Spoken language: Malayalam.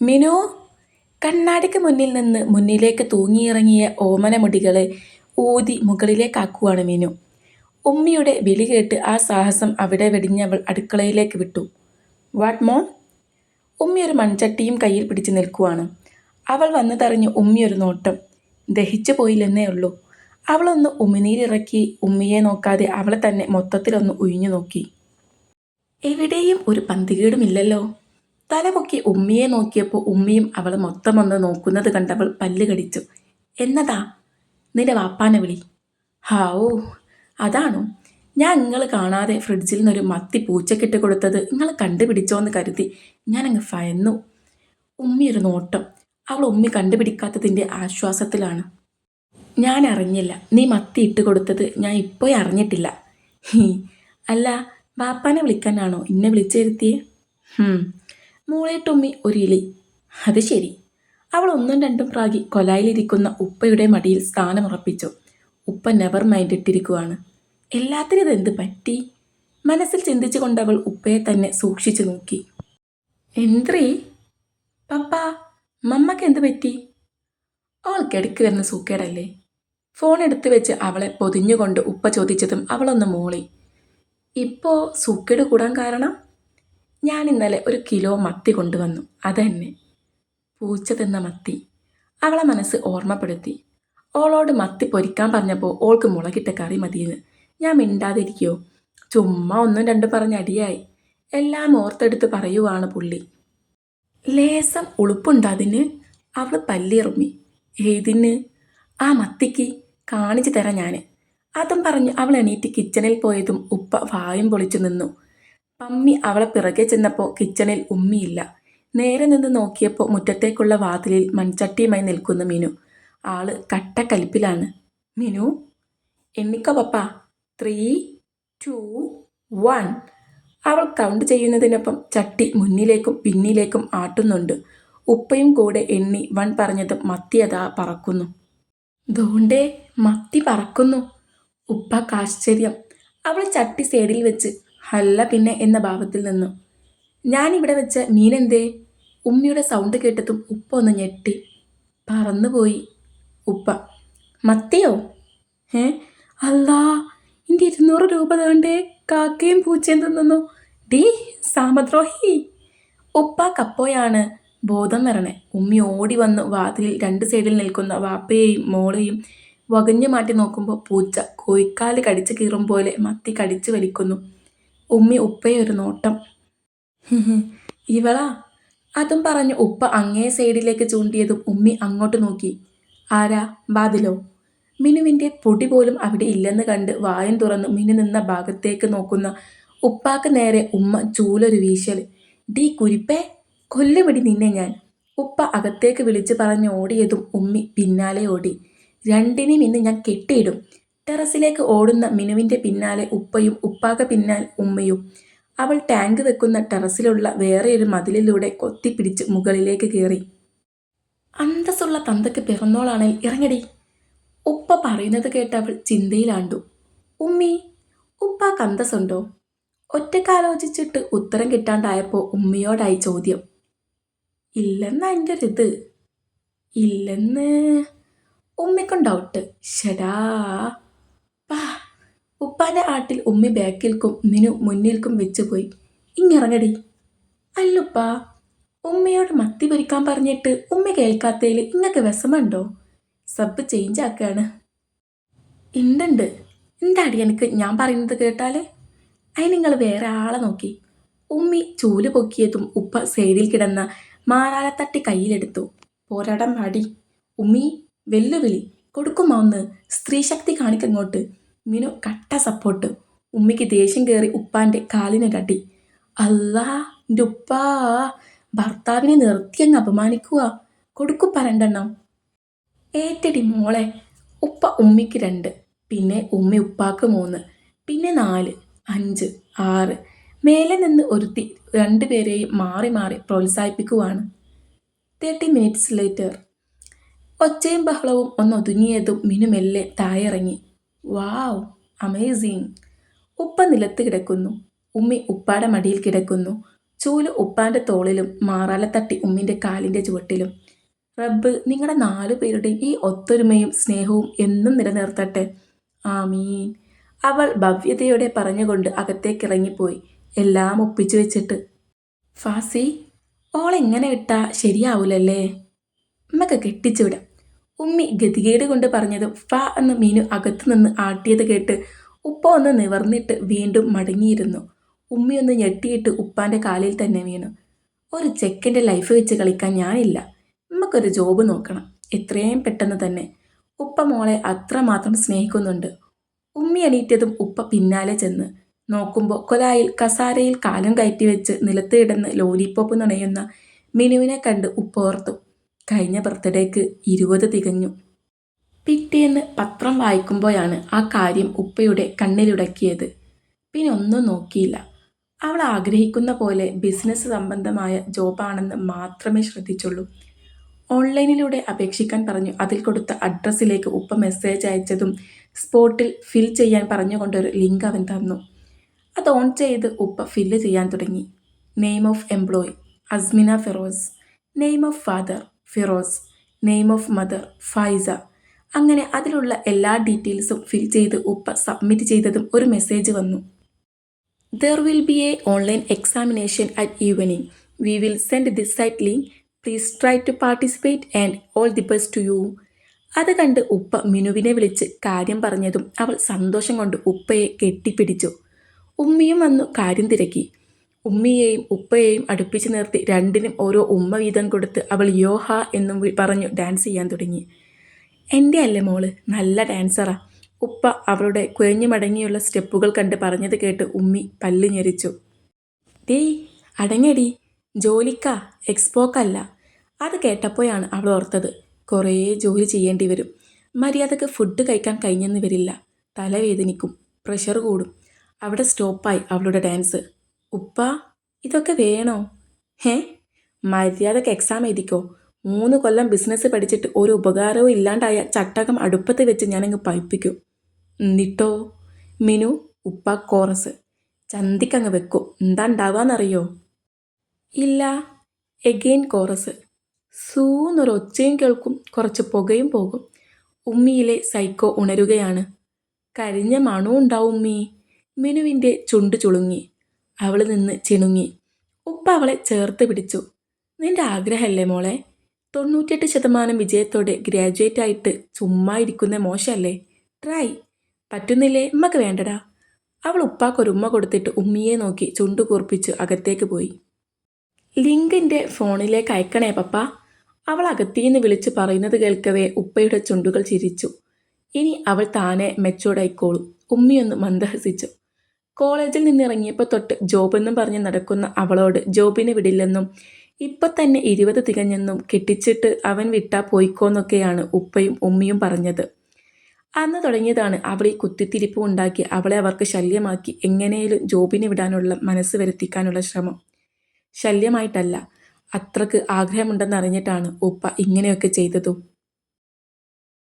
മിനു കണ്ണാടിക്ക് മുന്നിൽ നിന്ന് മുന്നിലേക്ക് തൂങ്ങിയിറങ്ങിയ ഓമന മുടികളെ ഊതി മുകളിലേക്കാക്കുവാണ് മിനു. ഉമ്മിയുടെ വിളി കേട്ട് ആ സാഹസം അവിടെ വെടിഞ്ഞവൾ അടുക്കളയിലേക്ക് വിട്ടു. വാട്ട് മോൾ? ഉമ്മി ഒരു മൺചട്ടിയും കയ്യിൽ പിടിച്ച് നിൽക്കുവാണ്. അവൾ വന്നതറിഞ്ഞ് ഉമ്മി ഒരു നോട്ടം. ദഹിച്ചു പോയില്ലെന്നേ ഉള്ളൂ. അവളൊന്ന് ഉമിനീരിറക്കി ഉമ്മിയെ നോക്കാതെ അവളെ തന്നെ മൊത്തത്തിലൊന്ന് ഉഴിഞ്ഞു നോക്കി. എവിടെയും ഒരു പന്തികേടുമില്ലല്ലോ. തലപൊക്കി ഉമ്മിയെ നോക്കിയപ്പോൾ ഉമ്മിയും അവൾ മൊത്തം ഒന്ന് നോക്കുന്നത് കണ്ടവൾ പല്ല് കടിച്ചു. എന്നതാ? നിന്റെ വാപ്പാനെ വിളി. ഹാവൂ അതാണോ. ഞാൻ നിങ്ങൾ കാണാതെ ഫ്രിഡ്ജിൽ നിന്നൊരു മത്തി പൂച്ചക്കിട്ട് കൊടുത്തത് നിങ്ങൾ കണ്ടുപിടിച്ചോന്ന് കരുതി ഞാനങ്ങ് ഭയന്നു ഉമ്മി ഒരു നോട്ടം. അവൾ ഉമ്മി കണ്ടുപിടിക്കാത്തതിന്റെ ആശ്വാസത്തിലാണ്. ഞാൻ അറിഞ്ഞില്ല. നീ മത്തി ഇട്ട് കൊടുത്തത് ഞാൻ ഇപ്പോഴും അറിഞ്ഞിട്ടില്ല. അല്ല ബാപ്പാനെ വിളിക്കാനാണോ? ഇന്നെ വിളിച്ചിരുത്തിയേ? ഹും മൂളേട്ടുമ്മി ഒരു ഒരിളി അത് ശരി. അവൾ ഒന്നും രണ്ടും പ്രാകി കൊലായിലിരിക്കുന്ന ഉപ്പയുടെ മടിയിൽ സ്ഥാനമുറപ്പിച്ചു ഉപ്പ നെവർ മൈൻഡ് ഇട്ടിരിക്കുവാണ്. എല്ലാത്തിനും ഇതെന്ത് പറ്റി? മനസ്സിൽ ചിന്തിച്ചുകൊണ്ട് അവൾ ഉപ്പയെ തന്നെ സൂക്ഷിച്ചു നോക്കി. എന്ത്രീ? പപ്പ മമ്മക്ക് എന്ത് പറ്റി? അവൾ ഇടയ്ക്ക് വരുന്ന സൂക്കേടല്ലേ? ഫോൺ എടുത്തു വെച്ച് അവളെ പൊതിഞ്ഞുകൊണ്ട് ഉപ്പ ചോദിച്ചതും അവളൊന്ന് മൂളി. ഇപ്പോൾ സൂക്കേട് കൂടാൻ കാരണം? ഞാൻ ഇന്നലെ ഒരു കിലോ മത്തി കൊണ്ടുവന്നു. അതന്നെ. പൂച്ച തിന്ന മത്തി. അവളെ മനസ്സ് ഓർമ്മപ്പെടുത്തി. ഓളോട് മത്തി പൊരിക്കാൻ പറഞ്ഞപ്പോൾ ഓൾക്ക് മുളകിട്ട കറി മതിയെന്ന്. ഞാൻ മിണ്ടാതിരിക്കോ? ചുമ്മാ ഒന്നും രണ്ടും പറഞ്ഞ് അടിയായി. എല്ലാം ഓർത്തെടുത്ത് പറയുവാണ് പുള്ളി. ലേസം ഉളുപ്പുണ്ട് അതിന്? അവൾ പല്ലിറുമ്മി. ഏതിന്? ആ മത്തിക്ക് കാണിച്ചു തരാം ഞാൻ അതും പറഞ്ഞ് അവൾ എണീറ്റ് കിച്ചണിൽ പോയതും ഉപ്പ വായും പൊളിച്ചു നിന്നു. പമ്മി അവളെ പിറകെ ചെന്നപ്പോൾ കിച്ചണിൽ ഉമ്മിയില്ല. നേരെ നിന്ന് നോക്കിയപ്പോൾ മുറ്റത്തേക്കുള്ള വാതിലിൽ മൺചട്ടിയുമായി നിൽക്കുന്ന മിനു. ആൾ കട്ടക്കലിപ്പിലാണ്. മിനു? എണ്ണിക്കോ പപ്പ. Three two one. അവൾ കൗണ്ട് ചെയ്യുന്നതിനൊപ്പം ചട്ടി മുന്നിലേക്കും പിന്നിലേക്കും ആട്ടുന്നുണ്ട്. ഉപ്പയും കൂടെ എണ്ണി വൺ പറഞ്ഞതും മത്തി അതാ പറക്കുന്നു. ദോണ്ടേ മത്തി പറക്കുന്നു. ഉപ്പ കാശ്ചര്യം. അവൾ ചട്ടി സൈഡിൽ വെച്ച് അല്ല പിന്നെ എന്ന ഭാവത്തിൽ നിന്നു. ഞാനിവിടെ വെച്ച മീനെന്തേ? ഉമ്മിയുടെ സൗണ്ട് കേട്ടതും ഉപ്പ ഒന്ന് ഞെട്ടി. പറന്നുപോയി. ഉപ്പ മത്തിയോ? ഏ അല്ലാ എന്റെ ഇരുന്നൂറ് രൂപ തേണ്ടേ കാക്കയും പൂച്ചയും തിന്നുന്നു. ഡീ സാമദ്രോഹി. ഉപ്പ കപ്പോയാണ് ബോധം വരണേ ഉമ്മി ഓടി വന്ന് വാതിലിൽ രണ്ട് സൈഡിൽ നിൽക്കുന്ന വാപ്പയെയും മോളെയും വകഞ്ഞു മാറ്റി നോക്കുമ്പോൾ പൂച്ച കോയിക്കാൽ കടിച്ചു കീറും പോലെ മത്തി കടിച്ചു വലിക്കുന്നു. ഉമ്മി ഉപ്പയെ ഒരു നോട്ടം. ഇവളാ? അതും പറഞ്ഞ് ഉപ്പ അങ്ങേ സൈഡിലേക്ക് ചൂണ്ടിയതും ഉമ്മി അങ്ങോട്ട് നോക്കി. ആരാ? ബാതിലോ മിനുവിന്റെ പൊടി പോലും അവിടെ ഇല്ലെന്ന് കണ്ട് വായം തുറന്ന് മിനു നിന്ന ഭാഗത്തേക്ക് നോക്കുന്ന ഉപ്പാക്ക് നേരെ ഉമ്മ ചൂലൊരു വീശൽ ഡീ കുരിപ്പേ കൊല്ലുപിടി നിന്നെ ഞാൻ. ഉപ്പ അകത്തേക്ക് വിളിച്ച് പറഞ്ഞ് ഓടിയതും ഉമ്മി പിന്നാലെ ഓടി. രണ്ടിനെയും ഇന്ന് ഞാൻ കെട്ടിയിടും. ടെറസിലേക്ക് ഓടുന്ന മിനുവിന്റെ പിന്നാലെ ഉപ്പയും ഉപ്പാക പിന്നാൽ ഉമ്മയും. അവൾ ടാങ്ക് വെക്കുന്ന ടെറസിലുള്ള വേറെയൊരു മതിലിലൂടെ കൊത്തിപ്പിടിച്ച് മുകളിലേക്ക് കയറി അന്തസ്സുള്ള തന്തയ്ക്ക് പിറന്നോളാണേൽ ഇറങ്ങടി. ഉപ്പ പറയുന്നത് കേട്ട് അവൾ ചിന്തയിലാണ്ടു. ഉമ്മി ഉപ്പ അന്തസ്സുണ്ടോ? ഒറ്റക്കാലോചിച്ചിട്ട് ഉത്തരം കിട്ടാണ്ടായപ്പോൾ ഉമ്മയോടായി ചോദ്യം. ഇല്ലെന്നാ എന്റെ ഒരിത് ഇല്ലെന്ന്? ഉമ്മയ്ക്കും ഡൗട്ട് ഷടാ പാ ഉപ്പാന്റെ ആട്ടിൽ ഉമ്മി ബാക്കിൽക്കും നിനു മുന്നിൽക്കും വെച്ചുപോയി. ഇങ്ങിറങ്ങടി. അല്ലുപ്പാ ഉമ്മയോട് മത്തി പൊരിക്കാൻ പറഞ്ഞിട്ട് ഉമ്മ കേൾക്കാത്തതിൽ ഇങ്ങക്ക് വിഷമമുണ്ടോ? സബ് ചേഞ്ച് ആക്കുകയാണ് ഉണ്ടുണ്ട് എന്താടി എനിക്ക് ഞാൻ പറയുന്നത് കേട്ടാൽ അതിന് നിങ്ങൾ വേറെ ആളെ നോക്കി. ഉമ്മി ചൂൽ പൊക്കിയതും ഉപ്പ സൈഡിൽ കിടന്ന മാറാലത്തട്ടി കയ്യിലെടുത്തു. പോരാടം പാടി. ഉമ്മി വെല്ലുവിളി. കൊടുക്കുമോ ഒന്ന് സ്ത്രീശക്തി കാണിക്കങ്ങോട്ട്. മിനു കട്ട സപ്പോർട്ട്. ഉമ്മയ്ക്ക് ദേഷ്യം കയറി ഉപ്പാന്റെ കാലിനെ കട്ടി അല്ലാ എന്റെ ഉപ്പാ ഭർത്താവിനെ നിർത്തി അങ്ങ് അപമാനിക്കുക. കൊടുക്കുപ്പ രണ്ടെണ്ണം ഏറ്റടി മോളെ ഉപ്പ ഉമ്മിക്ക് രണ്ട് പിന്നെ ഉമ്മി ഉപ്പാക്ക് മൂന്ന് പിന്നെ നാല് അഞ്ച് ആറ് മേലെ നിന്ന് ഒരുത്തി രണ്ടുപേരെയും മാറി മാറി പ്രോത്സാഹിപ്പിക്കുവാണ്. Thirty minutes later. ഒച്ചയും ബഹളവും ഒന്ന് ഒതുങ്ങിയതും മിനു മെല്ലെ തായിറങ്ങി വാവ് അമേസിങ്. ഉപ്പ നിലത്ത് കിടക്കുന്നു. ഉമ്മി ഉപ്പാടെ മടിയിൽ കിടക്കുന്നു. ചൂൽ ഉപ്പാന്റെ തോളിലും മാറാല തട്ടി ഉമ്മിന്റെ കാലിന്റെ ചുവട്ടിലും. റബ്ബ് നിങ്ങളുടെ നാലു പേരുടെയും ഈ ഒത്തൊരുമയും സ്നേഹവും എന്നും നിലനിർത്തട്ടെ. ആമീൻ. അവൾ ഭവ്യതയോടെ പറഞ്ഞുകൊണ്ട് അകത്തേക്കിറങ്ങിപ്പോയി. എല്ലാം ഒപ്പിച്ചു വെച്ചിട്ട്. ഫാസി ഓളെങ്ങനെ ഇട്ടാ ശരിയാവൂലല്ലേ? ഉമ്മക്ക് കെട്ടിച്ചുവിടാം. ഉമ്മി ഗതികേട് കൊണ്ട് പറഞ്ഞതും ഫ എന്ന് മീനു അകത്തുനിന്ന് ആട്ടിയത് കേട്ട് ഉപ്പ ഒന്ന് നിവർന്നിട്ട് വീണ്ടും മടങ്ങിയിരുന്നു. ഉമ്മി ഒന്ന് ഞെട്ടിയിട്ട് ഉപ്പാന്റെ കാലിൽ തന്നെ വീണു. ഒരു ചെക്കന്റെ ലൈഫ് വെച്ച് കളിക്കാൻ ഞാനില്ല. നമുക്കൊരു ജോബ് നോക്കണം. എത്രയും പെട്ടെന്ന് തന്നെ. ഉപ്പ മോളെ അത്രമാത്രം സ്നേഹിക്കുന്നുണ്ട്. ഉമ്മി എണീറ്റതും ഉപ്പ പിന്നാലെ ചെന്ന് നോക്കുമ്പോൾ കൊലായിൽ കസാരയിൽ കാലം കയറ്റി വെച്ച് നിലത്ത് കിടന്ന് ലോലിപ്പോപ്പ് നുണയുന്ന മിനുവിനെ കണ്ട് ഉപ്പ ഓർത്തു. കഴിഞ്ഞ ബർത്ത്ഡേക്ക് ഇരുപത് തികഞ്ഞു. പിറ്റേന്ന് പത്രം വായിക്കുമ്പോഴാണ് ആ കാര്യം ഉപ്പയുടെ കണ്ണിലുടക്കിയത്. പിന്നെ ഒന്നും നോക്കിയില്ല. അവൾ ആഗ്രഹിക്കുന്ന പോലെ ബിസിനസ് സംബന്ധമായ ജോബാണെന്ന് മാത്രമേ ശ്രദ്ധിച്ചുള്ളൂ. ഓൺലൈനിലൂടെ അപേക്ഷിക്കാൻ പറഞ്ഞു. അതിൽ കൊടുത്ത അഡ്രസ്സിലേക്ക് ഉപ്പ മെസ്സേജ് അയച്ചതും സ്പോട്ടിൽ ഫിൽ ചെയ്യാൻ പറഞ്ഞുകൊണ്ടൊരു ലിങ്ക് അവൻ തന്നു. അത് ഓൺ ചെയ്ത് ഉപ്പ ഫില്ല് ചെയ്യാൻ തുടങ്ങി. Name of employee Asmina Firoz name of father Firoz name of mother Faiza. അങ്ങനെ അതിലുള്ള എല്ലാ ഡീറ്റെയിൽസും ഫിൽ ചെയ്ത് ഉപ്പ സബ്മിറ്റ് ചെയ്തതും ഒരു മെസ്സേജ് വന്നു. There will be a online examination at evening we will send this site link please try to participate and all the best to you അത് കണ്ട് ഉപ്പ മിനുവിനെ വിളിച്ച് കാര്യം പറഞ്ഞതും അവൾ സന്തോഷം കൊണ്ട് ഉപ്പയെ കെട്ടിപ്പിടിച്ചു. ഉമ്മിയും വന്നു കാര്യം തിരക്കി. ഉമ്മിയെയും ഉപ്പയെയും അടുപ്പിച്ച് നിർത്തി രണ്ടിനും ഓരോ ഉമ്മ വീതം കൊടുത്ത് അവൾ യോഹ എന്നും പറഞ്ഞു ഡാൻസ് ചെയ്യാൻ തുടങ്ങി. എന്റെ അല്ലേ മോൾ നല്ല ഡാൻസറാ ഉപ്പ അവളുടെ കുഴഞ്ഞു മടങ്ങിയുള്ള സ്റ്റെപ്പുകൾ കണ്ട് പറഞ്ഞത് കേട്ട് ഉമ്മി പല്ല് ഞെരിച്ചു. ഡേയ് അടങ്ങടി. ജോലിക്കാ എക്സ്പോക്കല്ല അത് കേട്ടപ്പോഴാണ് അവൾ ഓർത്തത്. കുറേ ജോലി ചെയ്യേണ്ടി വരും. മര്യാദയ്ക്ക് ഫുഡ് കഴിക്കാൻ കഴിഞ്ഞെന്ന് വരില്ല. തലവേദനിക്കും പ്രഷർ കൂടും. അവിടെ സ്റ്റോപ്പായി അവളുടെ ഡാൻസ് ഉപ്പ ഇതൊക്കെ വേണോ? ഹേ മര്യാദയ്ക്ക് എക്സാം എഴുതിക്കോ. മൂന്ന് കൊല്ലം ബിസിനസ് പഠിച്ചിട്ട് ഒരു ഉപകാരവും ഇല്ലാണ്ടായ ചട്ടകം അടുപ്പത്ത് വെച്ച് ഞാനങ്ങ് പഴിപ്പിക്കും. എന്നിട്ടോ? മിനു ഉപ്പ കോറസ്. ചന്തിക്കങ്ങ് വെക്കും. എന്താ ഉണ്ടാവാന്നറിയോ? ഇല്ല. Again chorus. സൂന്നൊരു ഒച്ചയും കേൾക്കും. കുറച്ച് പുകയും പോകും. ഉമ്മിയിലെ സൈക്കോ ഉണരുകയാണ്. കരിഞ്ഞ മണവും ഉണ്ടാവും ഉമ്മി. മിനുവിന്റെ ചുണ്ട് ചുളുങ്ങി. അവൾ നിന്ന് ചിണുങ്ങി. ഉപ്പ അവളെ ചേർത്ത് പിടിച്ചു. നിന്റെ ആഗ്രഹമല്ലേ മോളെ? തൊണ്ണൂറ്റെട്ട് ശതമാനം വിജയത്തോടെ ഗ്രാജുവേറ്റ് ആയിട്ട് ചുമ്മാ ഇരിക്കുന്ന മോശമല്ലേ? ട്രൈ. പറ്റുന്നില്ലേ? ഉമ്മക്ക് വേണ്ടടാ. അവൾ ഉപ്പാക്കൊരുമ്മ കൊടുത്തിട്ട് ഉമ്മിയെ നോക്കി ചുണ്ടു കൂർപ്പിച്ച് അകത്തേക്ക് പോയി. ലിങ്കിന്റെ ഫോണിലേക്ക് അയക്കണേ പപ്പ. അവൾ അകത്തീന്ന് വിളിച്ച് പറയുന്നത് കേൾക്കവേ ഉപ്പയുടെ ചുണ്ടുകൾ ചിരിച്ചു. ഇനി അവൾ താനെ മെച്ചോർഡായിക്കോളും. ഉമ്മിയൊന്ന് മന്ദഹസിച്ചു. കോളേജിൽ നിന്നിറങ്ങിയപ്പോൾ തൊട്ട് ജോബെന്നും പറഞ്ഞ് നടക്കുന്ന അവളോട് ജോബിനെ വിടില്ലെന്നും ഇപ്പം തന്നെ ഇരുപത് തികഞ്ഞെന്നും കെട്ടിച്ചിട്ട് അവൻ വിട്ടാ പോയിക്കോന്നൊക്കെയാണ് ഉപ്പയും ഉമ്മയും പറഞ്ഞത്. അന്ന് തുടങ്ങിയതാണ് അവൾ ഈ കുത്തിത്തിരിപ്പ് ഉണ്ടാക്കി അവളെ അവർക്ക് ശല്യമാക്കി എങ്ങനെയും ജോബിനെ വിടാനുള്ള മനസ്സ് വരുത്തിക്കാനുള്ള ശ്രമം. ശല്യമായിട്ടല്ല അത്രയ്ക്ക് ആഗ്രഹമുണ്ടെന്നറിഞ്ഞിട്ടാണ് ഉപ്പ ഇങ്ങനെയൊക്കെ ചെയ്തതും.